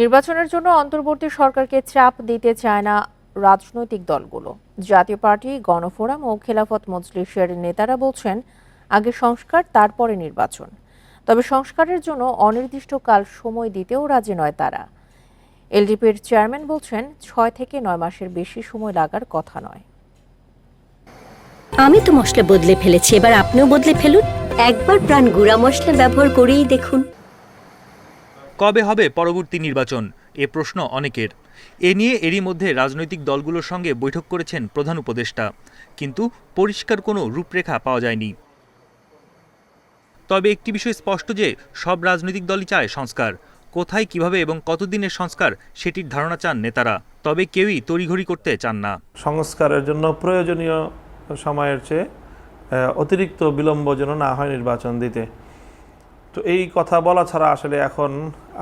নির্বাচনের জন্য অন্তর্বর্তী সরকারকে চাপ দিতে চায় না রাজনৈতিক দলগুলো। জাতীয় পার্টি, গণফোরাম ও খেলাফত মজলিসের নেতারা বলছেন, আগে সংস্কার, তারপরে নির্বাচন। তবে সংস্কারের জন্য অনির্দিষ্টকাল সময় দিতেও রাজি নয় তারা। এলডিপির চেয়ারম্যান বলছেন, ছয় থেকে নয় মাসের বেশি সময় লাগার কথা নয়। আমি তো মশলা বদলে ফেলেছি, এবার আপনিও বদলে ফেলুন। একবার প্রাণ গুঁড়া মশলা ব্যবহার করেই দেখুন। কবে হবে পরবর্তী নির্বাচন? এ প্রশ্ন অনেকের। এ নিয়ে এরই মধ্যে রাজনৈতিক দলগুলোর সঙ্গে বৈঠক করেছেন প্রধান উপদেষ্টা। কিন্তু পরিষ্কার কোনো রূপরেখা পাওয়া যায়নি। তবে একটি বিষয় স্পষ্ট যে, সব রাজনৈতিক দলই চায় সংস্কার। কোথায়, কীভাবে এবং কতদিনের সংস্কার সেটির ধারণা চান নেতারা। তবে কেউই তড়িঘড়ি করতে চান না। সংস্কারের জন্য প্রয়োজনীয় সময়ের চেয়ে অতিরিক্ত বিলম্ব যেন না হয় নির্বাচন দিতে। তো এই কথা বলা ছাড়া আসলে এখন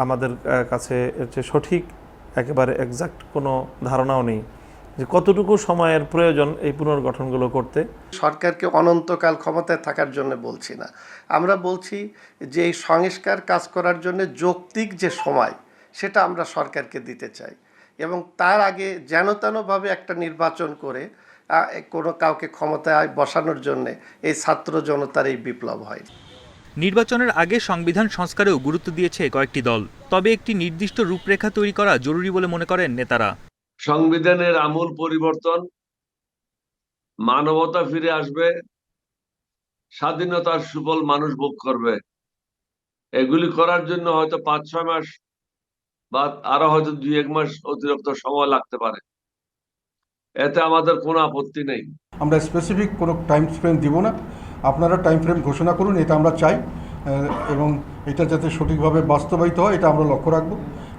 আমাদের কাছে যে সঠিক, একেবারে এক্সাক্ট কোনো ধারণাও নেই যে কতটুকু সময়ের প্রয়োজন এই পুনর্গঠনগুলো করতে। সরকারকে অনন্তকাল ক্ষমতায় থাকার জন্য বলছি না। আমরা বলছি যে এই সংস্কার কাজ করার জন্য যৌক্তিক যে সময়, সেটা আমরা সরকারকে দিতে চাই এবং তার আগে যেন তেনভাবে একটা নির্বাচন করে কোনো কাউকে ক্ষমতায় বসানোর জন্যে এই ছাত্র জনতার এই বিপ্লব হয়। নির্বাচনের আগে সংবিধান সংস্কারেও গুরুত্ব দিয়েছে কয়েকটি দল। তবে একটি নির্দিষ্ট রূপরেখা তৈরি করা জরুরি বলে মনে করেন নেতারা। সংবিধানের আমূল পরিবর্তন মানবতা ফিরে আসবে স্বাধীনতার সুফল মানুষ ভোগ করবে। এগুলি করার জন্য হয়তো পাঁচ ছয় মাস বা আরও হয়তো দুই এক মাস অতিরিক্ত সময় লাগতে পারে। এতে আমাদের কোনো আপত্তি নেই। আমরা স্পেসিফিক কোনো টাইম ফ্রেম দিব না। আপনারা টাইম ফ্রেম ঘোষণা করুন, এটা আমরা চাই এবং এটা যাতে সঠিকভাবে বাস্তবায়িত হয়, এটা আমরা লক্ষ্য রাখব,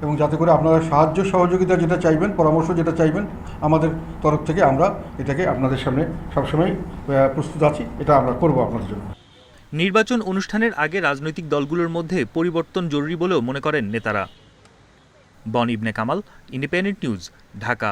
এবং যাতে করে আপনারা সাহায্য সহযোগিতা যেটা চাইবেন, পরামর্শ যেটা চাইবেন, আমাদের তরফ থেকে আমরা এটাকে আপনাদের সামনে সবসময় প্রস্তুত আছি, এটা আমরা করব আপনাদের জন্য। নির্বাচন অনুষ্ঠানের আগে রাজনৈতিক দলগুলোর মধ্যে পরিবর্তন জরুরি বলেও মনে করেন নেতারা। বন ইবনে কামাল, ইন্ডিপেন্ডেন্ট নিউজ, ঢাকা।